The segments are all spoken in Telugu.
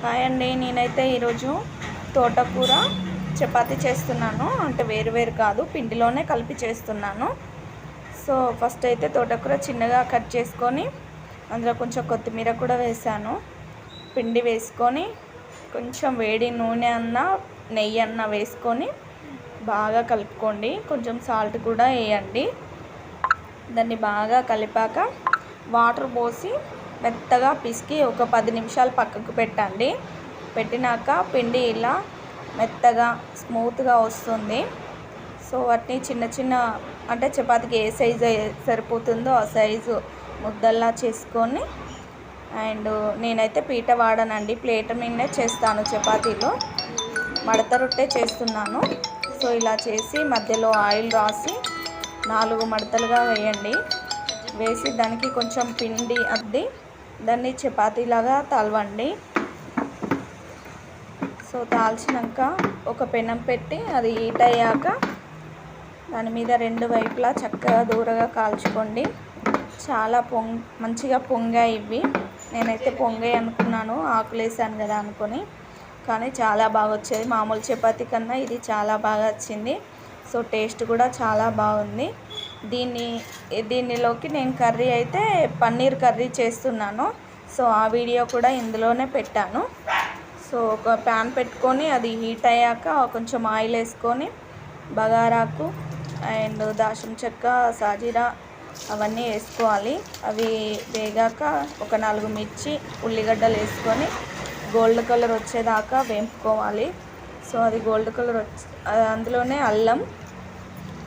హాయ్ అండి. నేనైతే ఈరోజు తోటకూర చపాతి చేస్తున్నాను. అంటే వేరు వేరు కాదు పిండిలోనే కలిపి చేస్తున్నాను. సో ఫస్ట్ అయితే తోటకూర చిన్నగా కట్ చేసుకొని అందులో కొంచెం కొత్తిమీర కూడా వేసాను. పిండి వేసుకొని కొంచెం వేడి నూనె అన్న నెయ్యి అన్న వేసుకొని బాగా కలుపుకోండి. కొంచెం సాల్ట్ కూడా వేయండి. దాన్ని బాగా కలిపాక వాటర్ పోసి మెత్తగా పిసికి ఒక పది నిమిషాలు పక్కకు పెట్టండి. పెట్టినాక పిండి ఇలా మెత్తగా స్మూత్గా వస్తుంది. సో వాటిని చిన్న చిన్న అంటే చపాతీకి ఏ సైజు సరిపోతుందో ఆ సైజు ముద్దల్లా చేసుకొని అండ్ నేనైతే పీట వాడనండి. ప్లేట్ మీదనే చేస్తాను చపాతీలో. మడత రొట్టె చేస్తున్నాను. సో ఇలా చేసి మధ్యలో ఆయిల్ రాసి నాలుగు మడతలుగా వేయండి. వేసి దానికి కొంచెం పిండి అద్ది. దాన్ని చపాతీలాగా తలవండి. సో తాల్చినాక ఒక పెనం పెట్టి అది హీట్ అయ్యాక దాని మీద రెండు వైపులా చక్కగా దూరగా కాల్చుకోండి. చాలా పొంగ్ మంచిగా పొంగాయి ఇవి. నేనైతే పొంగాయి అనుకున్నాను ఆకులేసాను కదా అనుకొని. కానీ చాలా బాగా వచ్చేది. మామూలు చపాతీ కన్నా ఇది చాలా బాగా వచ్చింది. సో టేస్ట్ కూడా చాలా బాగుంది. దీన్ని దీనిలోకి నేను కర్రీ అయితే పన్నీర్ కర్రీ చేస్తున్నాను. సో ఆ వీడియో కూడా ఇందులోనే పెట్టాను. సో ఒక ప్యాన్ పెట్టుకొని అది హీట్ అయ్యాక కొంచెం ఆయిల్ వేసుకొని బగారాకు అండ్ దాల్చిన చెక్క సాజీరా అవన్నీ వేసుకోవాలి. అవి వేగాక ఒక నాలుగు మిర్చి ఉల్లిగడ్డలు వేసుకొని గోల్డ్ కలర్ వచ్చేదాకా వేపుకోవాలి. సో అది గోల్డ్ కలర్ వచ్చి అందులోనే అల్లం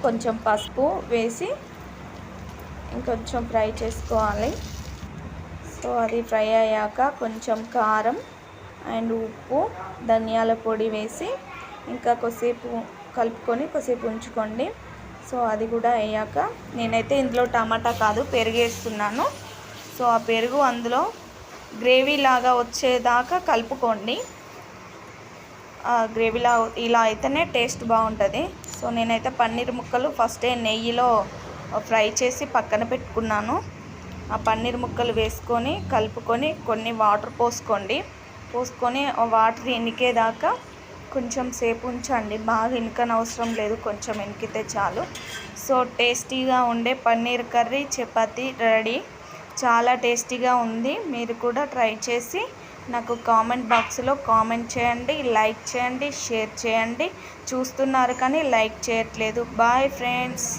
కొంచెం పసుపు వేసి ఇంకొంచెం ఫ్రై చేసుకోవాలి. సో అది ఫ్రై అయ్యాక కొంచెం కారం అండ్ ఉప్పు ధనియాల పొడి వేసి ఇంకా కొద్దిసేపు కలుపుకొని కొద్దిసేపు ఉంచుకోండి. సో అది కూడా అయ్యాక నేనైతే ఇందులో టమాటా కాదు పెరుగు వేస్తున్నాను. సో ఆ పెరుగు అందులో గ్రేవీ లాగా వచ్చేదాకా కలుపుకోండి. గ్రేవీలా ఇలా అయితేనే టేస్ట్ బాగుంటుంది. సో నేనైతే పన్నీర్ ముక్కలు ఫస్టే నెయ్యిలో ఫ్రై చేసి పక్కన పెట్టుకున్నాను. ఆ పన్నీర్ ముక్కలు వేసుకొని కలుపుకొని కొన్ని వాటర్ పోసుకోండి. పోసుకొని వాటర్ ఇనికేదాకా కొంచెం సేపు ఉంచండి. బాగా ఇనకనవసరం లేదు కొంచెం ఇనికితే చాలు. సో టేస్టీగా ఉండే పన్నీర్ కర్రీ చపాతీ రెడీ. చాలా టేస్టీగా ఉంది. మీరు కూడా ట్రై చేసి నాకు కామెంట్ బాక్స్లో కామెంట్ చేయండి లైక్ చేయండి షేర్ చేయండి. చూస్తున్నారు కానీ లైక్ చేయట్లేదు. Bye friends.